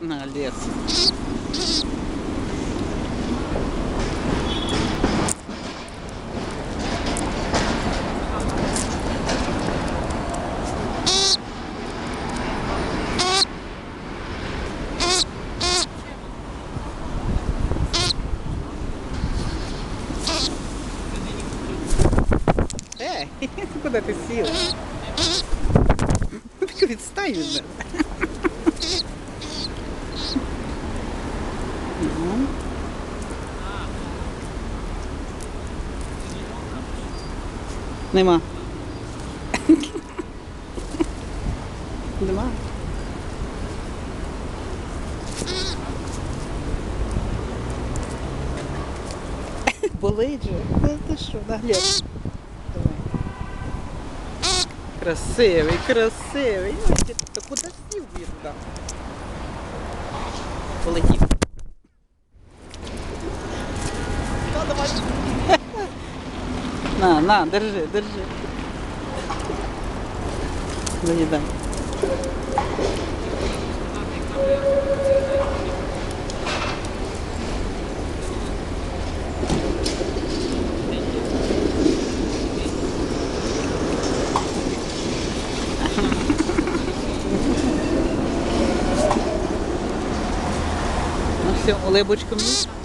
На лес. Эй, куда ты сел? Так відстань від мене. Мгм. Нема. Нема. Болить же. Ну ти що, нагляд. Красивий, красивий. Ти- Та куди сів він там? Полетів. Давай. На, на, держи, держи. Заїдай. Ну все, улибочку мені.